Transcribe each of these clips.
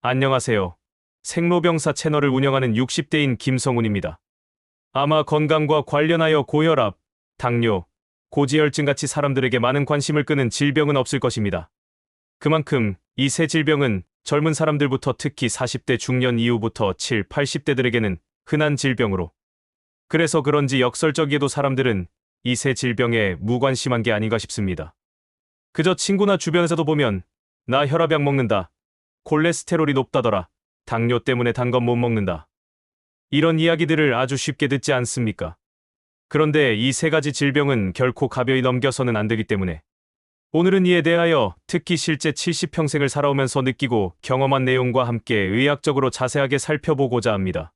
안녕하세요. 생로병사 채널을 운영하는 60대인 김성훈입니다. 아마 건강과 관련하여 고혈압, 당뇨, 고지혈증 같이 사람들에게 많은 관심을 끄는 질병은 없을 것입니다. 그만큼 이 세 질병은 젊은 사람들부터 특히 40대 중년 이후부터 7, 80대들에게는 흔한 질병으로 그래서 그런지 역설적이게도 사람들은 이 세 질병에 무관심한 게 아닌가 싶습니다. 그저 친구나 주변에서도 보면 나 혈압약 먹는다. 콜레스테롤이 높다더라. 당뇨 때문에 단 건 못 먹는다. 이런 이야기들을 아주 쉽게 듣지 않습니까? 그런데 이 세 가지 질병은 결코 가벼이 넘겨서는 안 되기 때문에 오늘은 이에 대하여 특히 실제 70평생을 살아오면서 느끼고 경험한 내용과 함께 의학적으로 자세하게 살펴보고자 합니다.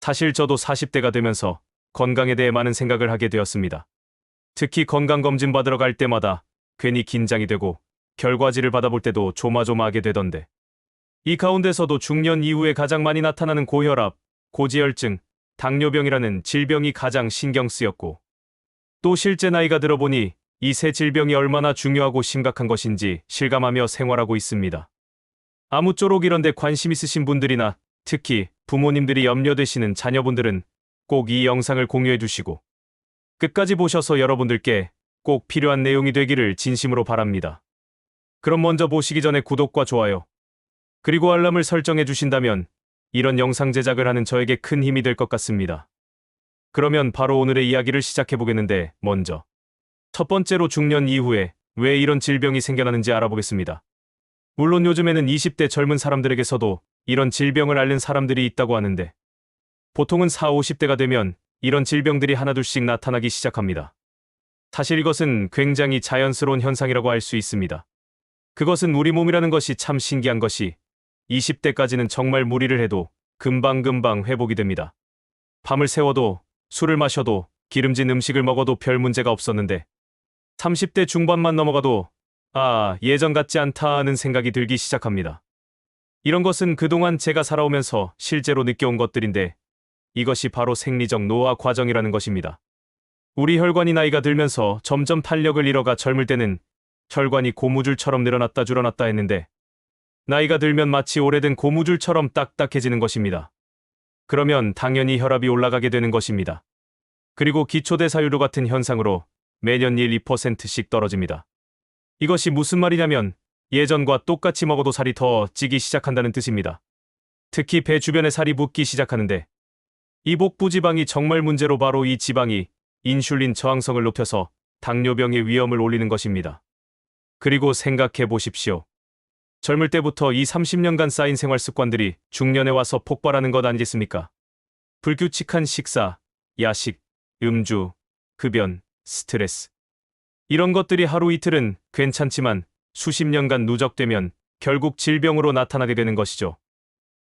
사실 저도 40대가 되면서 건강에 대해 많은 생각을 하게 되었습니다. 특히 건강검진 받으러 갈 때마다 괜히 긴장이 되고 결과지를 받아볼 때도 조마조마하게 되던데. 이 가운데서도 중년 이후에 가장 많이 나타나는 고혈압, 고지혈증, 당뇨병이라는 질병이 가장 신경 쓰였고, 또 실제 나이가 들어보니 이 세 질병이 얼마나 중요하고 심각한 것인지 실감하며 생활하고 있습니다. 아무쪼록 이런데 관심 있으신 분들이나 특히 부모님들이 염려되시는 자녀분들은 꼭 이 영상을 공유해 주시고 끝까지 보셔서 여러분들께 꼭 필요한 내용이 되기를 진심으로 바랍니다. 그럼 먼저 보시기 전에 구독과 좋아요, 그리고 알람을 설정해 주신다면 이런 영상 제작을 하는 저에게 큰 힘이 될 것 같습니다. 그러면 바로 오늘의 이야기를 시작해 보겠는데 먼저 첫 번째로 중년 이후에 왜 이런 질병이 생겨나는지 알아보겠습니다. 물론 요즘에는 20대 젊은 사람들에게서도 이런 질병을 앓는 사람들이 있다고 하는데 보통은 4, 50대가 되면 이런 질병들이 하나둘씩 나타나기 시작합니다. 사실 이것은 굉장히 자연스러운 현상이라고 할 수 있습니다. 그것은 우리 몸이라는 것이 참 신기한 것이 20대까지는 정말 무리를 해도 금방금방 회복이 됩니다. 밤을 새워도 술을 마셔도 기름진 음식을 먹어도 별 문제가 없었는데 30대 중반만 넘어가도 아, 예전 같지 않다 하는 생각이 들기 시작합니다. 이런 것은 그동안 제가 살아오면서 실제로 느껴온 것들인데 이것이 바로 생리적 노화 과정이라는 것입니다. 우리 혈관이 나이가 들면서 점점 탄력을 잃어가 젊을 때는 혈관이 고무줄처럼 늘어났다 줄어났다 했는데 나이가 들면 마치 오래된 고무줄처럼 딱딱해지는 것입니다. 그러면 당연히 혈압이 올라가게 되는 것입니다. 그리고 기초대사율로 같은 현상으로 매년 1, 2%씩 떨어집니다. 이것이 무슨 말이냐면 예전과 똑같이 먹어도 살이 더 찌기 시작한다는 뜻입니다. 특히 배 주변에 살이 붙기 시작하는데 이 복부 지방이 정말 문제로 바로 이 지방이 인슐린 저항성을 높여서 당뇨병의 위험을 올리는 것입니다. 그리고 생각해 보십시오. 젊을 때부터 이 30년간 쌓인 생활 습관들이 중년에 와서 폭발하는 것 아니겠습니까? 불규칙한 식사, 야식, 음주, 흡연, 스트레스. 이런 것들이 하루 이틀은 괜찮지만 수십 년간 누적되면 결국 질병으로 나타나게 되는 것이죠.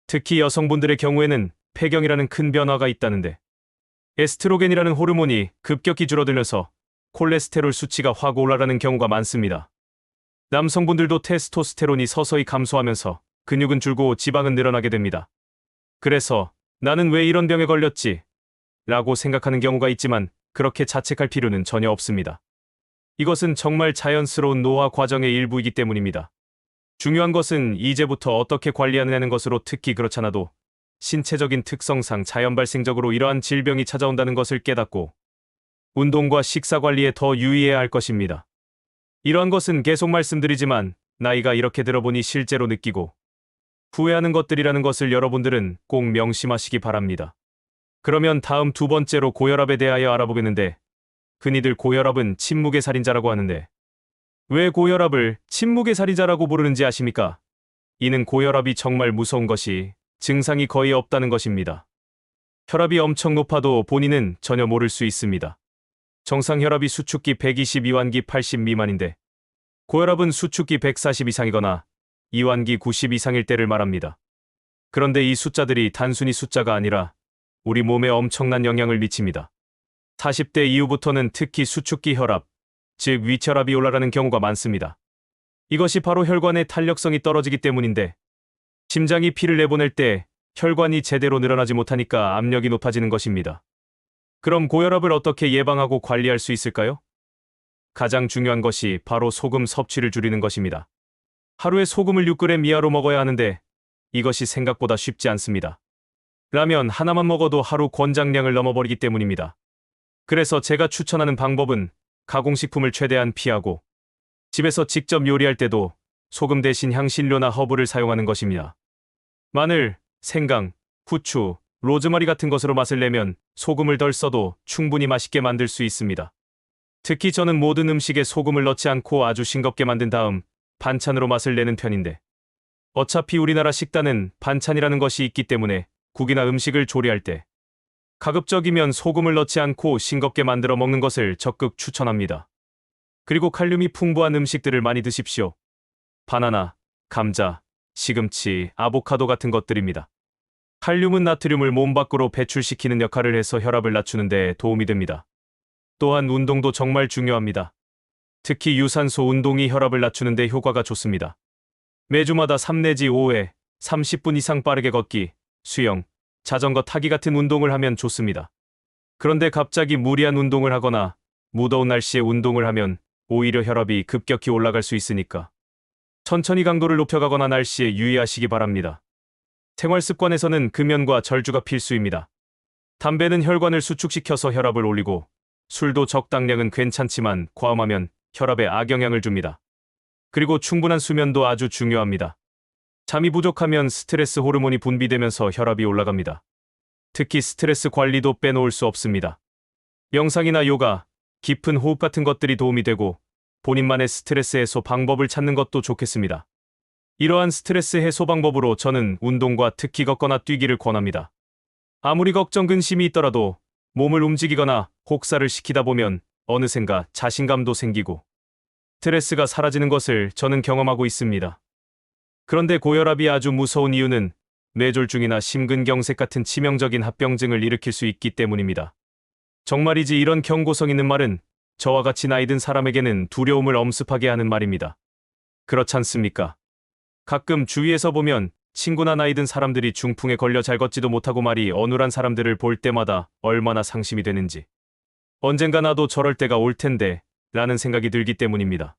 특히 여성분들의 경우에는 폐경이라는 큰 변화가 있다는데 에스트로겐이라는 호르몬이 급격히 줄어들면서 콜레스테롤 수치가 확 올라가는 경우가 많습니다. 남성분들도 테스토스테론이 서서히 감소하면서 근육은 줄고 지방은 늘어나게 됩니다. 그래서 나는 왜 이런 병에 걸렸지? 라고 생각하는 경우가 있지만 그렇게 자책할 필요는 전혀 없습니다. 이것은 정말 자연스러운 노화 과정의 일부이기 때문입니다. 중요한 것은 이제부터 어떻게 관리하느냐는 것으로 특히 그렇잖아도 신체적인 특성상 자연 발생적으로 이러한 질병이 찾아온다는 것을 깨닫고 운동과 식사 관리에 더 유의해야 할 것입니다. 이러한 것은 계속 말씀드리지만 나이가 이렇게 들어보니 실제로 느끼고 후회하는 것들이라는 것을 여러분들은 꼭 명심하시기 바랍니다. 그러면 다음 두 번째로 고혈압에 대하여 알아보겠는데 흔히들 고혈압은 침묵의 살인자라고 하는데 왜 고혈압을 침묵의 살인자라고 부르는지 아십니까? 이는 고혈압이 정말 무서운 것이 증상이 거의 없다는 것입니다. 혈압이 엄청 높아도 본인은 전혀 모를 수 있습니다. 정상 혈압이 수축기 120 이완기 80 미만인데 고혈압은 수축기 140 이상이거나 이완기 90 이상일 때를 말합니다. 그런데 이 숫자들이 단순히 숫자가 아니라 우리 몸에 엄청난 영향을 미칩니다. 40대 이후부터는 특히 수축기 혈압, 즉 위혈압이 올라가는 경우가 많습니다. 이것이 바로 혈관의 탄력성이 떨어지기 때문인데 심장이 피를 내보낼 때 혈관이 제대로 늘어나지 못하니까 압력이 높아지는 것입니다. 그럼 고혈압을 어떻게 예방하고 관리할 수 있을까요? 가장 중요한 것이 바로 소금 섭취를 줄이는 것입니다. 하루에 소금을 6g 이하로 먹어야 하는데 이것이 생각보다 쉽지 않습니다. 라면 하나만 먹어도 하루 권장량을 넘어버리기 때문입니다. 그래서 제가 추천하는 방법은 가공식품을 최대한 피하고 집에서 직접 요리할 때도 소금 대신 향신료나 허브를 사용하는 것입니다. 마늘, 생강, 후추, 로즈마리 같은 것으로 맛을 내면 소금을 덜 써도 충분히 맛있게 만들 수 있습니다. 특히 저는 모든 음식에 소금을 넣지 않고 아주 싱겁게 만든 다음 반찬으로 맛을 내는 편인데 어차피 우리나라 식단은 반찬이라는 것이 있기 때문에 국이나 음식을 조리할 때 가급적이면 소금을 넣지 않고 싱겁게 만들어 먹는 것을 적극 추천합니다. 그리고 칼륨이 풍부한 음식들을 많이 드십시오. 바나나, 감자, 시금치, 아보카도 같은 것들입니다. 칼륨은 나트륨을 몸 밖으로 배출시키는 역할을 해서 혈압을 낮추는 데 도움이 됩니다. 또한 운동도 정말 중요합니다. 특히 유산소 운동이 혈압을 낮추는 데 효과가 좋습니다. 매주마다 3 내지 5회 30분 이상 빠르게 걷기, 수영, 자전거 타기 같은 운동을 하면 좋습니다. 그런데 갑자기 무리한 운동을 하거나 무더운 날씨에 운동을 하면 오히려 혈압이 급격히 올라갈 수 있으니까 천천히 강도를 높여가거나 날씨에 유의하시기 바랍니다. 생활 습관에서는 금연과 절주가 필수입니다. 담배는 혈관을 수축시켜서 혈압을 올리고 술도 적당량은 괜찮지만 과음하면 혈압에 악영향을 줍니다. 그리고 충분한 수면도 아주 중요합니다. 잠이 부족하면 스트레스 호르몬이 분비되면서 혈압이 올라갑니다. 특히 스트레스 관리도 빼놓을 수 없습니다. 명상이나 요가, 깊은 호흡 같은 것들이 도움이 되고 본인만의 스트레스 해소 방법을 찾는 것도 좋겠습니다. 이러한 스트레스 해소 방법으로 저는 운동과 특히 걷거나 뛰기를 권합니다. 아무리 걱정 근심이 있더라도 몸을 움직이거나 혹사를 시키다 보면 어느샌가 자신감도 생기고 스트레스가 사라지는 것을 저는 경험하고 있습니다. 그런데 고혈압이 아주 무서운 이유는 뇌졸중이나 심근경색 같은 치명적인 합병증을 일으킬 수 있기 때문입니다. 정말이지 이런 경고성 있는 말은 저와 같이 나이 든 사람에게는 두려움을 엄습하게 하는 말입니다. 그렇지 않습니까? 가끔 주위에서 보면 친구나 나이 든 사람들이 중풍에 걸려 잘 걷지도 못하고 말이 어눌한 사람들을 볼 때마다 얼마나 상심이 되는지. 언젠가 나도 저럴 때가 올 텐데 라는 생각이 들기 때문입니다.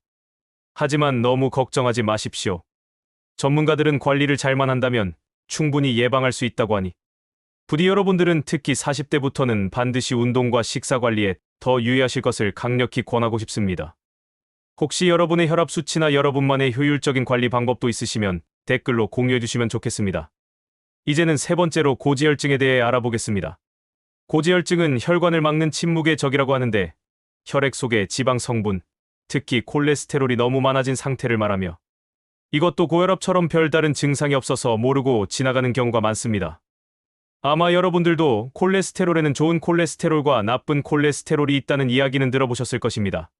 하지만 너무 걱정하지 마십시오. 전문가들은 관리를 잘만 한다면 충분히 예방할 수 있다고 하니 부디 여러분들은 특히 40대부터는 반드시 운동과 식사 관리에 더 유의하실 것을 강력히 권하고 싶습니다. 혹시 여러분의 혈압 수치나 여러분만의 효율적인 관리 방법도 있으시면 댓글로 공유해 주시면 좋겠습니다. 이제는 세 번째로 고지혈증에 대해 알아보겠습니다. 고지혈증은 혈관을 막는 침묵의 적이라고 하는데 혈액 속의 지방 성분, 특히 콜레스테롤이 너무 많아진 상태를 말하며 이것도 고혈압처럼 별다른 증상이 없어서 모르고 지나가는 경우가 많습니다. 아마 여러분들도 콜레스테롤에는 좋은 콜레스테롤과 나쁜 콜레스테롤이 있다는 이야기는 들어보셨을 것입니다.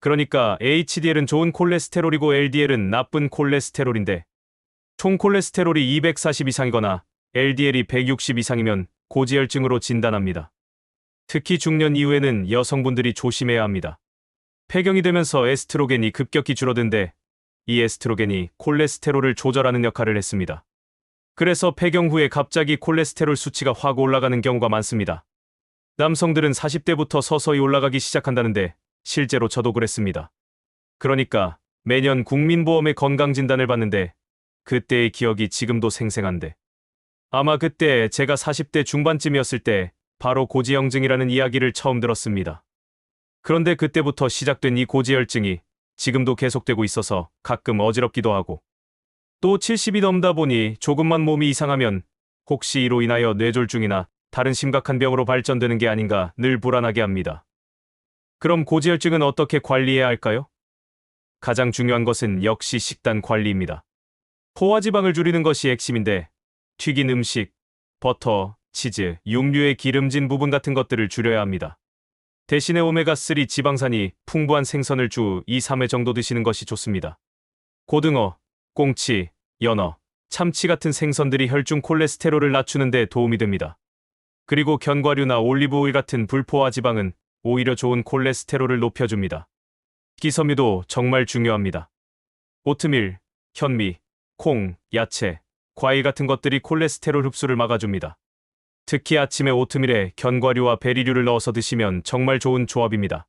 그러니까 HDL은 좋은 콜레스테롤이고 LDL은 나쁜 콜레스테롤인데 총 콜레스테롤이 240 이상이거나 LDL이 160 이상이면 고지혈증으로 진단합니다. 특히 중년 이후에는 여성분들이 조심해야 합니다. 폐경이 되면서 에스트로겐이 급격히 줄어든데 이 에스트로겐이 콜레스테롤을 조절하는 역할을 했습니다. 그래서 폐경 후에 갑자기 콜레스테롤 수치가 확 올라가는 경우가 많습니다. 남성들은 40대부터 서서히 올라가기 시작한다는데 실제로 저도 그랬습니다. 그러니까 매년 국민보험의 건강진단을 받는데 그때의 기억이 지금도 생생한데 아마 그때 제가 40대 중반쯤이었을 때 바로 고지혈증이라는 이야기를 처음 들었습니다. 그런데 그때부터 시작된 이 고지혈증이 지금도 계속되고 있어서 가끔 어지럽기도 하고 또 70이 넘다 보니 조금만 몸이 이상하면 혹시 이로 인하여 뇌졸중이나 다른 심각한 병으로 발전되는 게 아닌가 늘 불안하게 합니다. 그럼 고지혈증은 어떻게 관리해야 할까요? 가장 중요한 것은 역시 식단 관리입니다. 포화지방을 줄이는 것이 핵심인데 튀긴 음식, 버터, 치즈, 육류의 기름진 부분 같은 것들을 줄여야 합니다. 대신에 오메가3 지방산이 풍부한 생선을 주 2, 3회 정도 드시는 것이 좋습니다. 고등어, 꽁치, 연어, 참치 같은 생선들이 혈중 콜레스테롤을 낮추는 데 도움이 됩니다. 그리고 견과류나 올리브오일 같은 불포화 지방은 오히려 좋은 콜레스테롤을 높여줍니다. 기섬유도 정말 중요합니다. 오트밀, 현미, 콩, 야채, 과일 같은 것들이 콜레스테롤 흡수를 막아줍니다. 특히 아침에 오트밀에 견과류와 베리류를 넣어서 드시면 정말 좋은 조합입니다.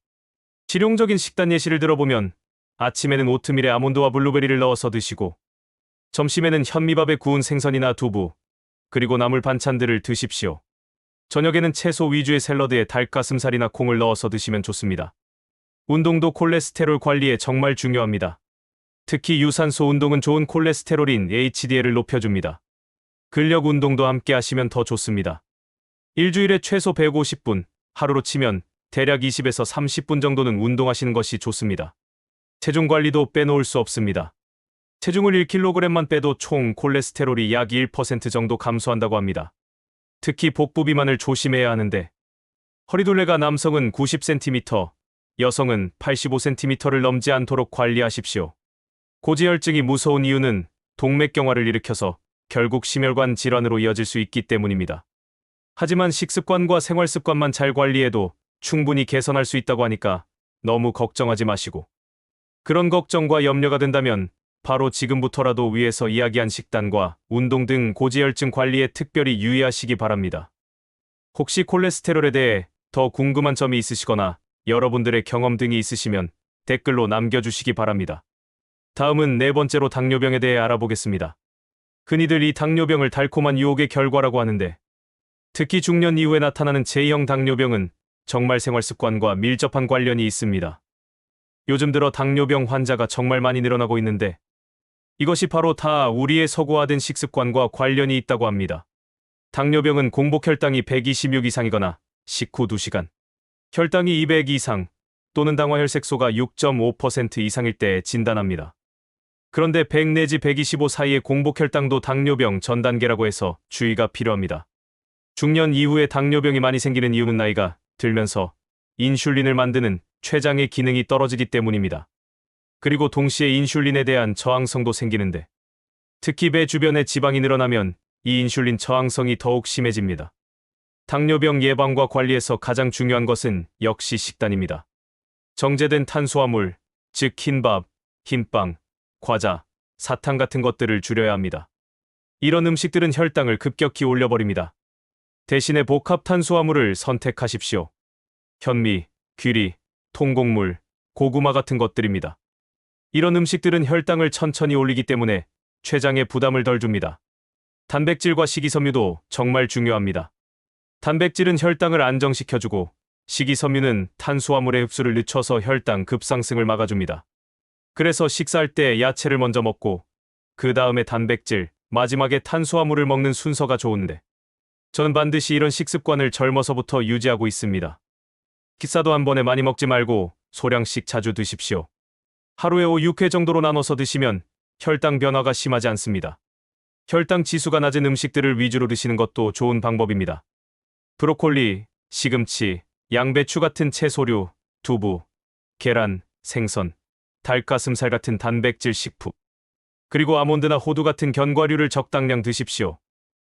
실용적인 식단 예시를 들어보면 아침에는 오트밀에 아몬드와 블루베리를 넣어서 드시고 점심에는 현미밥에 구운 생선이나 두부, 그리고 나물 반찬들을 드십시오. 저녁에는 채소 위주의 샐러드에 닭가슴살이나 콩을 넣어서 드시면 좋습니다. 운동도 콜레스테롤 관리에 정말 중요합니다. 특히 유산소 운동은 좋은 콜레스테롤인 HDL을 높여줍니다. 근력 운동도 함께 하시면 더 좋습니다. 일주일에 최소 150분, 하루로 치면 대략 20에서 30분 정도는 운동하시는 것이 좋습니다. 체중 관리도 빼놓을 수 없습니다. 체중을 1kg만 빼도 총 콜레스테롤이 약 1% 정도 감소한다고 합니다. 특히 복부 비만을 조심해야 하는데 허리둘레가 남성은 90cm, 여성은 85cm를 넘지 않도록 관리하십시오. 고지혈증이 무서운 이유는 동맥경화를 일으켜서 결국 심혈관 질환으로 이어질 수 있기 때문입니다. 하지만 식습관과 생활습관만 잘 관리해도 충분히 개선할 수 있다고 하니까 너무 걱정하지 마시고 그런 걱정과 염려가 된다면 바로 지금부터라도 위에서 이야기한 식단과 운동 등 고지혈증 관리에 특별히 유의하시기 바랍니다. 혹시 콜레스테롤에 대해 더 궁금한 점이 있으시거나 여러분들의 경험 등이 있으시면 댓글로 남겨주시기 바랍니다. 다음은 네 번째로 당뇨병에 대해 알아보겠습니다. 흔히들 이 당뇨병을 달콤한 유혹의 결과라고 하는데 특히 중년 이후에 나타나는 제2형 당뇨병은 정말 생활 습관과 밀접한 관련이 있습니다. 요즘 들어 당뇨병 환자가 정말 많이 늘어나고 있는데 이것이 바로 다 우리의 서구화된 식습관과 관련이 있다고 합니다. 당뇨병은 공복 혈당이 126 이상이거나 식후 2시간, 혈당이 200 이상 또는 당화혈색소가 6.5% 이상일 때 진단합니다. 그런데 100 내지 125 사이의 공복 혈당도 당뇨병 전 단계라고 해서 주의가 필요합니다. 중년 이후에 당뇨병이 많이 생기는 이유는 나이가 들면서 인슐린을 만드는 췌장의 기능이 떨어지기 때문입니다. 그리고 동시에 인슐린에 대한 저항성도 생기는데 특히 배 주변에 지방이 늘어나면 이 인슐린 저항성이 더욱 심해집니다. 당뇨병 예방과 관리에서 가장 중요한 것은 역시 식단입니다. 정제된 탄수화물, 즉 흰밥, 흰빵, 과자, 사탕 같은 것들을 줄여야 합니다. 이런 음식들은 혈당을 급격히 올려버립니다. 대신에 복합 탄수화물을 선택하십시오. 현미, 귀리, 통곡물, 고구마 같은 것들입니다. 이런 음식들은 혈당을 천천히 올리기 때문에 췌장에 부담을 덜 줍니다. 단백질과 식이섬유도 정말 중요합니다. 단백질은 혈당을 안정시켜주고 식이섬유는 탄수화물의 흡수를 늦춰서 혈당 급상승을 막아줍니다. 그래서 식사할 때 야채를 먼저 먹고 그 다음에 단백질, 마지막에 탄수화물을 먹는 순서가 좋은데 저는 반드시 이런 식습관을 젊어서부터 유지하고 있습니다. 기사도 한 번에 많이 먹지 말고 소량씩 자주 드십시오. 하루에 5, 6회 정도로 나눠서 드시면 혈당 변화가 심하지 않습니다. 혈당 지수가 낮은 음식들을 위주로 드시는 것도 좋은 방법입니다. 브로콜리, 시금치, 양배추 같은 채소류, 두부, 계란, 생선, 닭가슴살 같은 단백질 식품, 그리고 아몬드나 호두 같은 견과류를 적당량 드십시오.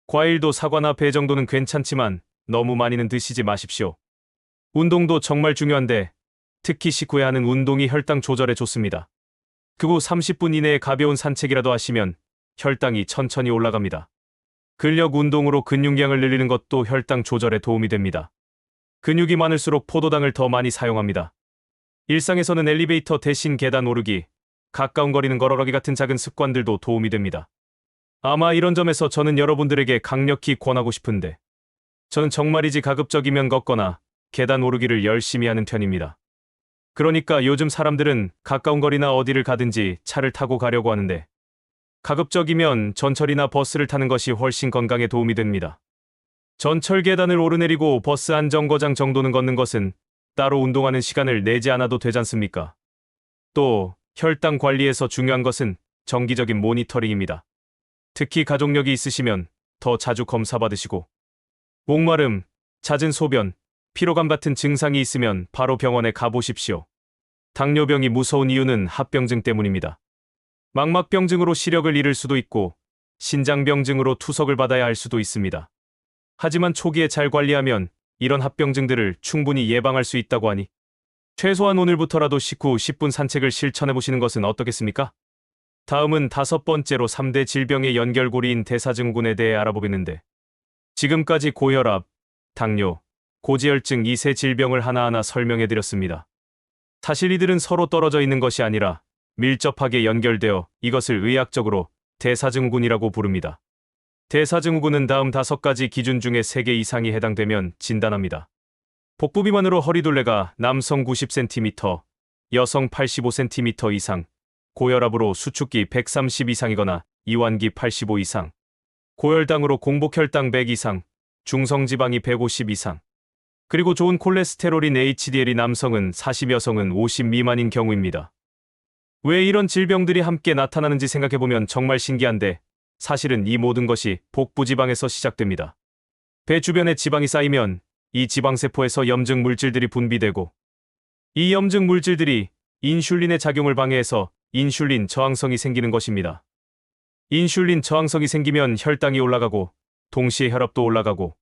과일도 사과나 배 정도는 괜찮지만 너무 많이는 드시지 마십시오. 운동도 정말 중요한데 특히 식후에 하는 운동이 혈당 조절에 좋습니다. 그 후 30분 이내에 가벼운 산책이라도 하시면 혈당이 천천히 올라갑니다. 근력 운동으로 근육량을 늘리는 것도 혈당 조절에 도움이 됩니다. 근육이 많을수록 포도당을 더 많이 사용합니다. 일상에서는 엘리베이터 대신 계단 오르기, 가까운 거리는 걸어가기 같은 작은 습관들도 도움이 됩니다. 아마 이런 점에서 저는 여러분들에게 강력히 권하고 싶은데, 저는 정말이지 가급적이면 걷거나 계단 오르기를 열심히 하는 편입니다. 그러니까 요즘 사람들은 가까운 거리나 어디를 가든지 차를 타고 가려고 하는데, 가급적이면 전철이나 버스를 타는 것이 훨씬 건강에 도움이 됩니다. 전철 계단을 오르내리고 버스 한 정거장 정도는 걷는 것은 따로 운동하는 시간을 내지 않아도 되잖습니까? 또 혈당 관리에서 중요한 것은 정기적인 모니터링입니다. 특히 가족력이 있으시면 더 자주 검사 받으시고 목마름, 잦은 소변, 피로감 같은 증상이 있으면 바로 병원에 가보십시오. 당뇨병이 무서운 이유는 합병증 때문입니다. 망막병증으로 시력을 잃을 수도 있고 신장병증으로 투석을 받아야 할 수도 있습니다. 하지만 초기에 잘 관리하면 이런 합병증들을 충분히 예방할 수 있다고 하니 최소한 오늘부터라도 식후 10분 산책을 실천해 보시는 것은 어떻겠습니까? 다음은 다섯 번째로 3대 질병의 연결고리인 대사증후군에 대해 알아보겠는데 지금까지 고혈압, 당뇨, 고지혈증 이 세 질병을 하나하나 설명해 드렸습니다. 사실 이들은 서로 떨어져 있는 것이 아니라 밀접하게 연결되어 이것을 의학적으로 대사증후군이라고 부릅니다. 대사증후군은 다음 다섯 가지 기준 중에 3개 이상이 해당되면 진단합니다. 복부 비만으로 허리둘레가 남성 90cm, 여성 85cm 이상, 고혈압으로 수축기 130 이상이거나 이완기 85 이상, 고혈당으로 공복혈당 100 이상, 중성지방이 150 이상, 그리고 좋은 콜레스테롤인 HDL이 남성은 40 여성은 50 미만인 경우입니다. 왜 이런 질병들이 함께 나타나는지 생각해보면 정말 신기한데 사실은 이 모든 것이 복부 지방에서 시작됩니다. 배 주변에 지방이 쌓이면 이 지방세포에서 염증 물질들이 분비되고 이 염증 물질들이 인슐린의 작용을 방해해서 인슐린 저항성이 생기는 것입니다. 인슐린 저항성이 생기면 혈당이 올라가고 동시에 혈압도 올라가고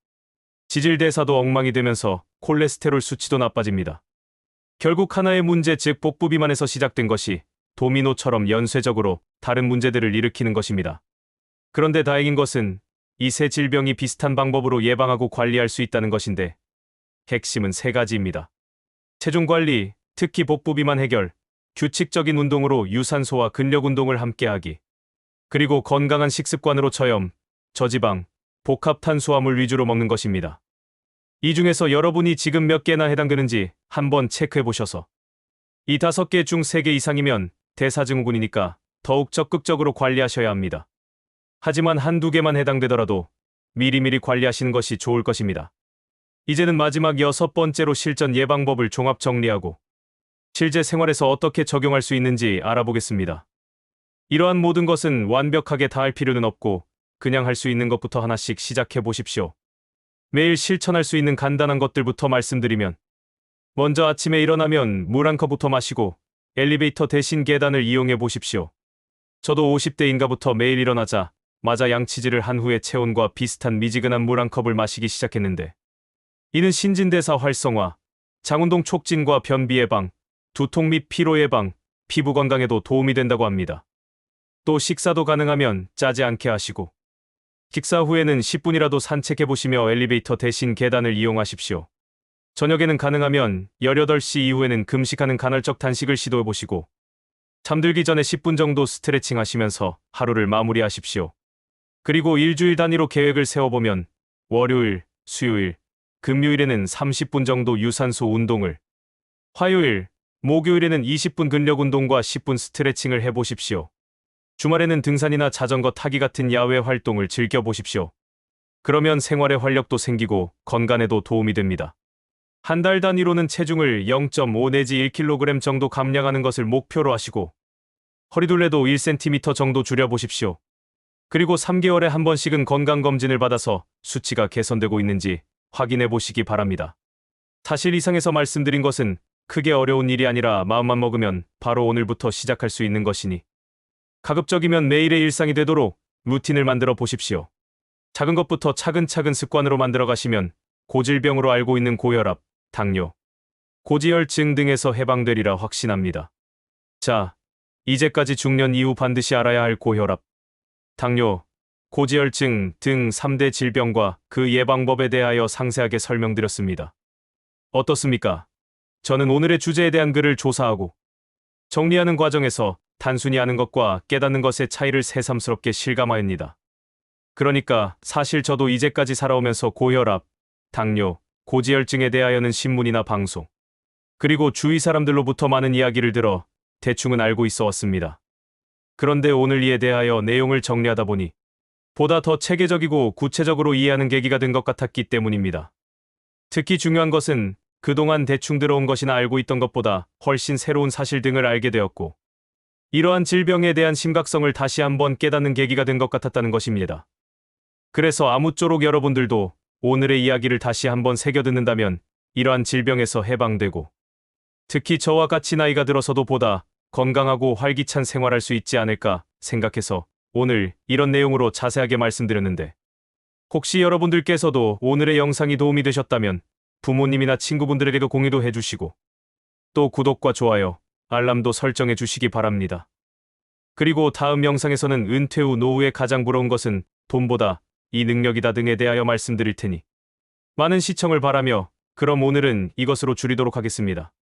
지질 대사도 엉망이 되면서 콜레스테롤 수치도 나빠집니다. 결국 하나의 문제 즉 복부 비만에서 시작된 것이 도미노처럼 연쇄적으로 다른 문제들을 일으키는 것입니다. 그런데 다행인 것은 이 세 질병이 비슷한 방법으로 예방하고 관리할 수 있다는 것인데 핵심은 세 가지입니다. 체중 관리, 특히 복부 비만 해결, 규칙적인 운동으로 유산소와 근력 운동을 함께하기, 그리고 건강한 식습관으로 저염, 저지방, 복합 탄수화물 위주로 먹는 것입니다. 이 중에서 여러분이 지금 몇 개나 해당되는지 한번 체크해 보셔서 이 다섯 개 중 세 개 이상이면 대사증후군이니까 더욱 적극적으로 관리하셔야 합니다. 하지만 한두 개만 해당되더라도 미리미리 관리하시는 것이 좋을 것입니다. 이제는 마지막 여섯 번째로 실전 예방법을 종합 정리하고 실제 생활에서 어떻게 적용할 수 있는지 알아보겠습니다. 이러한 모든 것은 완벽하게 다 할 필요는 없고 그냥 할 수 있는 것부터 하나씩 시작해 보십시오. 매일 실천할 수 있는 간단한 것들부터 말씀드리면 먼저 아침에 일어나면 물 한 컵부터 마시고 엘리베이터 대신 계단을 이용해 보십시오. 저도 50대인가부터 매일 일어나자 마자 양치질을 한 후에 체온과 비슷한 미지근한 물 한 컵을 마시기 시작했는데 이는 신진대사 활성화, 장운동 촉진과 변비 예방, 두통 및 피로 예방, 피부 건강에도 도움이 된다고 합니다. 또 식사도 가능하면 짜지 않게 하시고 식사 후에는 10분이라도 산책해 보시며 엘리베이터 대신 계단을 이용하십시오. 저녁에는 가능하면 18시 이후에는 금식하는 간헐적 단식을 시도해 보시고 잠들기 전에 10분 정도 스트레칭 하시면서 하루를 마무리하십시오. 그리고 일주일 단위로 계획을 세워보면 월요일, 수요일, 금요일에는 30분 정도 유산소 운동을, 화요일, 목요일에는 20분 근력 운동과 10분 스트레칭을 해보십시오. 주말에는 등산이나 자전거 타기 같은 야외 활동을 즐겨보십시오. 그러면 생활에 활력도 생기고 건강에도 도움이 됩니다. 한 달 단위로는 체중을 0.5 내지 1kg 정도 감량하는 것을 목표로 하시고 허리둘레도 1cm 정도 줄여보십시오. 그리고 3개월에 한 번씩은 건강검진을 받아서 수치가 개선되고 있는지 확인해 보시기 바랍니다. 사실 이상에서 말씀드린 것은 크게 어려운 일이 아니라 마음만 먹으면 바로 오늘부터 시작할 수 있는 것이니 가급적이면 매일의 일상이 되도록 루틴을 만들어 보십시오. 작은 것부터 차근차근 습관으로 만들어 가시면 고질병으로 알고 있는 고혈압, 당뇨, 고지혈증 등에서 해방되리라 확신합니다. 자, 이제까지 중년 이후 반드시 알아야 할 고혈압, 당뇨, 고지혈증 등 3대 질병과 그 예방법에 대하여 상세하게 설명드렸습니다. 어떻습니까? 저는 오늘의 주제에 대한 글을 조사하고 정리하는 과정에서 단순히 아는 것과 깨닫는 것의 차이를 새삼스럽게 실감하였니다. 그러니까 사실 저도 이제까지 살아오면서 고혈압, 당뇨, 고지혈증에 대하여는 신문이나 방송, 그리고 주위 사람들로부터 많은 이야기를 들어 대충은 알고 있어 왔습니다. 그런데 오늘 이에 대하여 내용을 정리하다 보니 보다 더 체계적이고 구체적으로 이해하는 계기가 된 것 같았기 때문입니다. 특히 중요한 것은 그동안 대충 들어온 것이나 알고 있던 것보다 훨씬 새로운 사실 등을 알게 되었고, 이러한 질병에 대한 심각성을 다시 한번 깨닫는 계기가 된 것 같았다는 것입니다. 그래서 아무쪼록 여러분들도 오늘의 이야기를 다시 한번 새겨듣는다면 이러한 질병에서 해방되고, 특히 저와 같이 나이가 들어서도 보다 건강하고 활기찬 생활할 수 있지 않을까 생각해서 오늘 이런 내용으로 자세하게 말씀드렸는데 혹시 여러분들께서도 오늘의 영상이 도움이 되셨다면 부모님이나 친구분들에게도 공유도 해주시고 또 구독과 좋아요, 알람도 설정해 주시기 바랍니다. 그리고 다음 영상에서는 은퇴 후 노후에 가장 부러운 것은 돈보다 이 능력이다 등에 대하여 말씀드릴 테니 많은 시청을 바라며 그럼 오늘은 이것으로 줄이도록 하겠습니다.